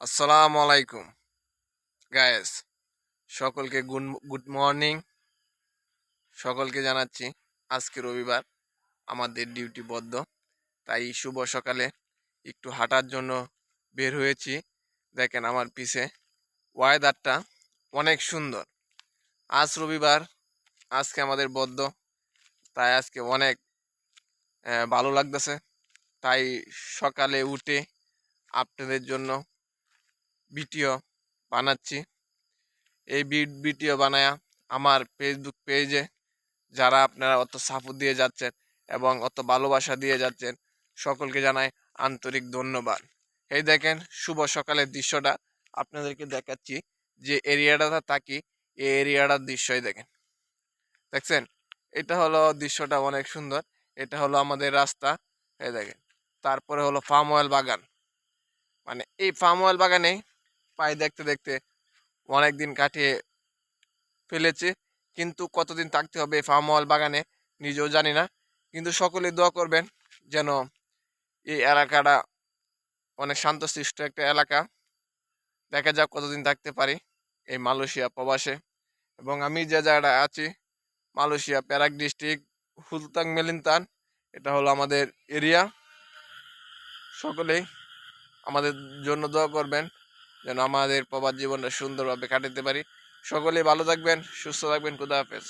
আসসালামু আলাইকুম। গায়েস সকলকে গুড গুড মর্নিং সকলকে জানাচ্ছি, আজকে রবিবার, আমাদের ডিউটি বদ্ধ। তাই শুভ সকালে একটু হাঁটার জন্য বের হয়েছি। দেখেন আমার পিছে ওয়েদারটা অনেক সুন্দর। আজ রবিবার, আজকে আমাদের বদ্ধ। তাই আজকে অনেক ভালো লাগতেছে। তাই সকালে উঠে আপনাদের জন্য ভিডিও বানাচ্ছি। এই ভিডিও বানায়া আমার ফেসবুক পেজে যারা আপনারা অত সাপোর্ট দিয়ে যাচ্ছেন এবং অত ভালোবাসা দিয়ে যাচ্ছেন, সকলকে জানাই আন্তরিক ধন্যবাদ। এই দেখেন, শুভ সকালের দৃশ্যটা আপনাদেরকে দেখাচ্ছি। যে এরিয়াটা থাকি এই এরিয়াটার দৃশ্যই দেখেন। দেখছেন? এটা হলো দৃশ্যটা অনেক সুন্দর। এটা হলো আমাদের রাস্তা। এই দেখেন। তারপরে হলো ফার্ম অয়েল বাগান। মানে এই ফার্ম অয়েল বাগানে পাই দেখতে দেখতে অনেক দিন কাটিয়ে ফেলেছে। কিন্তু কতদিন থাকতে হবে ফার্ম অয়েল বাগানে নিজেও জানি না। কিন্তু সকলে দোয়া করবেন যেন এই এলাকাটা অনেক শান্তশিষ্ট একটা এলাকা। দেখা যাক কতদিন থাকতে পারি এই মালয়েশিয়া প্রবাসে। এবং আমি যে জায়গাটা আছি, মালয়েশিয়া প্যারাক ডিস্ট্রিক্ট, হুলতাং, মেলিনতান, এটা হলো আমাদের এরিয়া। সকলেই আমাদের জন্য দোয়া করবেন। যেন আমাদের প্রবাদ জীবনটা সুন্দরভাবে কাটাতে পারি। সকলেই ভালো থাকবেন সুস্থ থাকবেন খুদা হাফেজ।